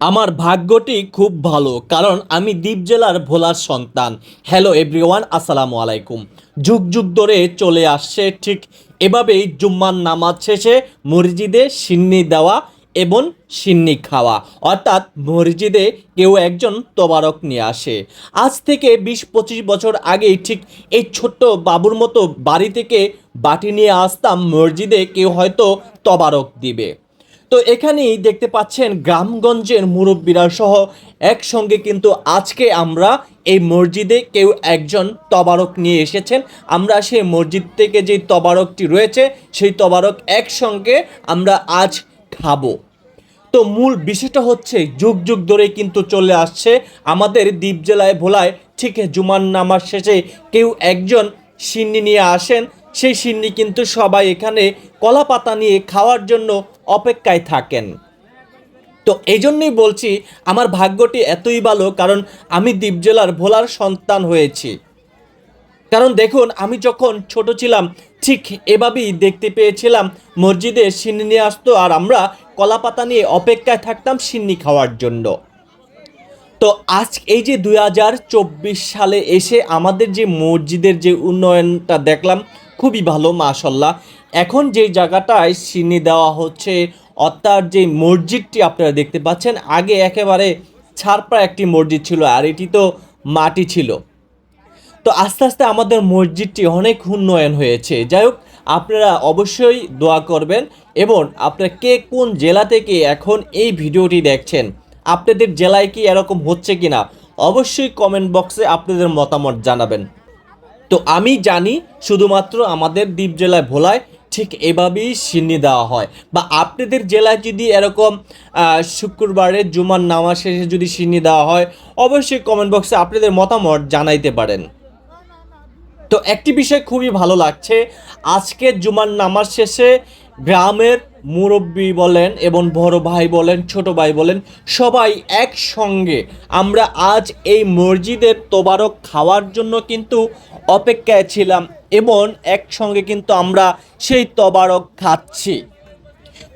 আমার ভাগ্যটি খুব ভালো, কারণ আমি দ্বীপ জেলার ভোলার সন্তান। হ্যালো এভরিওয়ান আসসালামু আলাইকুম। যুগ যুগ ধরে চলে আসছে ঠিক এভাবেই জুম্মার নামাজ শেষে মসজিদে সিন্নি দেওয়া এবং সিন্নি খাওয়া। অর্থাৎ মসজিদে কেউ একজন তোবারক নিয়ে আসে। আজ থেকে বিশ পঁচিশ বছর আগেই ঠিক এই ছোট্ট বাবুর মতো বাড়ি থেকে বাটি নিয়ে আসতাম মসজিদে, কেউ হয়তো তবারক দিবে। তো এখানেই দেখতে পাচ্ছেন গ্রামগঞ্জের মুরব্বীরা সহ একসঙ্গে কিন্তু আজকে আমরা এই মসজিদে কেউ একজন তবারক নিয়ে এসেছেন। আমরা সেই মসজিদ থেকে যে তবারকটি রয়েছে, সেই তবারক একসঙ্গে আমরা আজ খাব। তো মূল বিষয়টা হচ্ছে, যুগ যুগ ধরে কিন্তু চলে আসছে। আমাদের দ্বীপ জেলায় ভোলায় ঠিক জুমান নামার শেষে কেউ একজন সিন্নি নিয়ে আসেন। সেই সিন্নি কিন্তু সবাই এখানে কলা পাতা নিয়ে খাওয়ার জন্য অপেক্ষায় থাকেন। তো এই জন্যই বলছি, আমার ভাগ্যটি এতই ভালো কারণ আমি দ্বীপ জেলার ভোলার সন্তান হয়েছি। কারণ দেখুন, আমি যখন ছোট ছিলাম, ঠিক এভাবেই দেখতে পেয়েছিলাম মসজিদে সিন্নি নিয়ে আসতো আর আমরা কলাপাতা নিয়ে অপেক্ষায় থাকতাম সিন্নি খাওয়ার জন্য। তো আজ এই যে দুই হাজার চব্বিশ সালে এসে আমাদের যে মসজিদের যে উন্নয়নটা দেখলাম, খুবই ভালো, মাশাল্লাহ। এখন যে জায়গাটায় সিন্নি দেওয়া হচ্ছে, অর্থাৎ যে মসজিদটি আপনারা দেখতে পাচ্ছেন, আগে একেবারে ছাড়পা একটি মসজিদ ছিল আর এটি তো মাটি ছিল। তো আস্তে আস্তে আমাদের মসজিদটি অনেক উন্নয়ন হয়েছে। যাই হোক, আপনারা অবশ্যই দোয়া করবেন এবং আপনারা কে কোন জেলা থেকে এখন এই ভিডিওটি দেখছেন, আপনাদের জেলায় কি এরকম হচ্ছে কি না অবশ্যই কমেন্ট বক্সে আপনাদের মতামত জানাবেন। তো আমি জানি, শুধুমাত্র আমাদের দ্বীপ জেলায় ভোলায় ঠিক এভাবেই সিন্নি দেওয়া হয়। বা আপনাদের জেলায় যদি এরকম শুক্রবারের শুক্রবারে জুমার নামাজ শেষে যদি সিন্নি দেওয়া হয়, অবশ্যই কমেন্ট বক্সে আপনাদের মতামত জানাইতে পারেন। তো একটি বিষয় খুবই ভালো লাগছে, আজকে জুমার নামাজ শেষে গ্রামের মুরব্বী বলেন এবং বড় ভাই বলেন, ছোট ভাই বলেন, সবাই একসঙ্গে। আমরা আজ এই মসজিদের তোবারক খাওয়ার জন্য কিন্তু অপেক্ষায় ছিলাম এবং একসঙ্গে কিন্তু আমরা সেই তবারক খাচ্ছি।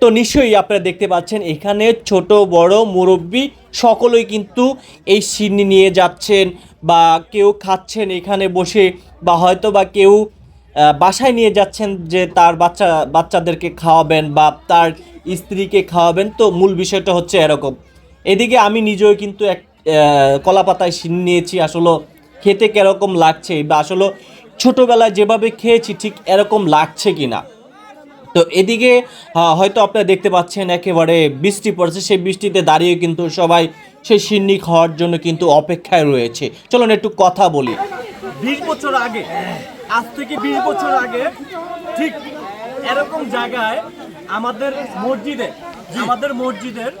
তো নিশ্চয়ই আপনারা দেখতে পাচ্ছেন, এখানে ছোট, বড় মুরব্বী সকলেই কিন্তু এই সিন্নি নিয়ে যাচ্ছেন বা কেউ খাচ্ছেন এখানে বসে বা হয়তো বা কেউ বাসায় নিয়ে যাচ্ছেন যে তার বাচ্চা, বাচ্চাদেরকে খাওয়াবেন বা তার স্ত্রীকে খাওয়াবেন, তো মূল বিষয়টা হচ্ছে এরকম। এদিকে আমি নিজেও কিন্তু এক কলা পাতায় সিন্নি নিয়েছি, আসলে খেতে কীরকম লাগছে বা আসলে ছোটোবেলায় যেভাবে খেয়েছি ঠিক এরকম লাগছে কি না তো এদিকে হয়তো আপনারা দেখতে পাচ্ছেন একেবারে বৃষ্টি পড়ছে, সেই বৃষ্টিতে দাঁড়িয়ে কিন্তু সবাই সেই সিন্নি খাওয়ার জন্য কিন্তু অপেক্ষায় রয়েছে। চলুন একটু কথা বলি। বিশ বছর আগে আজ থেকে বিশ বছর আগে ঠিক এরকম জায়গায় আমাদের মসজিদে আমাদের মসজিদের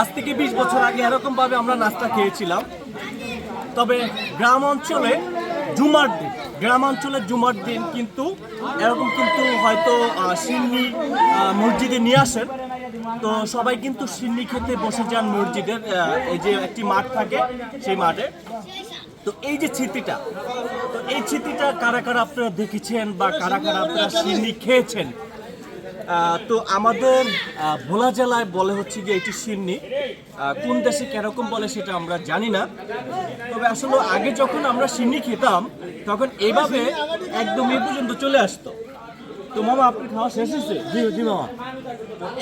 আজ থেকে বিশ বছর আগে এরকম ভাবে আমরা নাস্তা খেয়েছিলাম। তবে গ্রাম অঞ্চলে জুমার দিন গ্রাম অঞ্চলে জুমার দিন কিন্তু এরকম কিন্তু হয়তো সিন্নি মসজিদে নিয়ে আসেন। তো সবাই কিন্তু সিন্নি খেতে বসে যান মসজিদের এই যে একটি মাঠ থাকে সেই মাঠে। তো এই যে স্মৃতিটা তো এই স্মৃতিটা কারা কারা আপনারা দেখেছেন বা কারা কারা আপনারা সিন্নি খেয়েছেন? তো আমাদের ভোলা জেলায় বলে হচ্ছে যে এটি সিন্নি। কোন দেশে কীরকম বলে সেটা আমরা জানি না। তবে আসলে আগে যখন আমরা সিন্নি খেতাম তখন এইভাবে একদম এ পর্যন্ত চলে আসতো। তো মামা আপনি খাওয়া শেষ হয়েছে? জি জি মামা।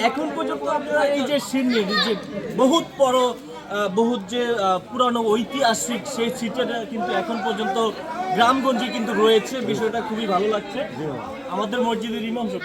এখন পর্যন্ত আপনারা এই যে সিন্নি এই যে বহুত বড় বহুত যে পুরানো ঐতিহাসিক সেই স্মৃতিটা কিন্তু এখন পর্যন্ত গ্রামগঞ্জে কিন্তু রয়েছে। বিষয়টা খুবই ভালো লাগছে। আমাদের মসজিদের ইমাম সাহেব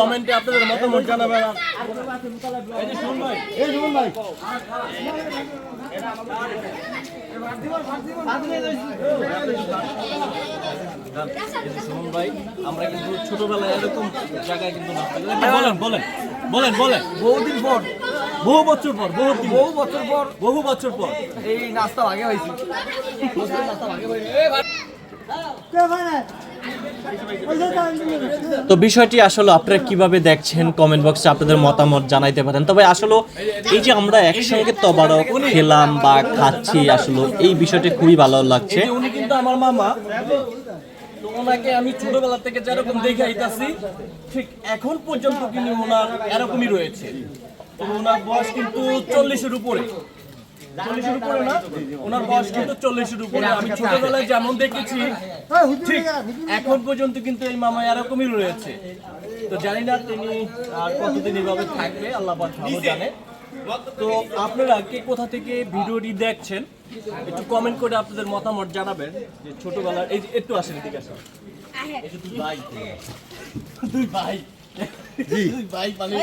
কমেন্টে আপনাদের মতামত জানাবেন এই যে ভাই। এই জীবন ভাই সুমন ভাই। আমরা কিন্তু ছোটবেলায় এরকম জায়গায় কিন্তু নাস্তা বলেন বলেন বলেন বলেন। বহুদিন পর। বহু বছর পর বহু বহু বছর পর। বহু বছর পর। এই নাস্তা আগে হয়েছে। নাস্তা আগে তো বিষয়টি আসলে আপনারা কীভাবে দেখছেন? কমেন্ট বক্সে আপনাদের মতামত জানাইতে পারেন। তবে আসলে এই যে আমরা একসঙ্গে তবারক খেলাম বা খাচ্ছি, আসলে এই বিষয়টি খুবই ভালো লাগছে। উনি কিন্তু আমার মামা ওনাকে আমি ছোটবেলা থেকে যেরকম দেখে আইতাছি ঠিক এখন পর্যন্ত কিন্তু ওনার এরকমই রয়েছে। ওনার বয়স কিন্তু চল্লিশের উপরে। চল্লিশের উপরে না? ওনার বয়স কিন্তু চল্লিশের উপরে। আমি ছোটবেলায় যেমন দেখেছি ঠিক এখন পর্যন্ত কিন্তু এই মামা এরকমই রয়েছে। তো জানি না তিনি আর কতদিন এভাবে থাকবে আল্লাহ ভালো জানে। তো আপনারা কে কোথা থেকে ভিডিওটি দেখছেন একটু কমেন্ট করে আপনাদের মতামত জানাবেন যে ছোটবেলার এই একটু আসেন আসেন। এই দুই ভাই। দুই ভাই। ভাই মানে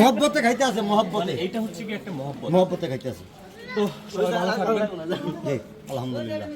মহব্বতে খাইতে আছে মহব্বতে। এটা হচ্ছে কি একটা মহব্বত? মহব্বতে খাইতে আছে তো আলহামদুলিল্লাহ।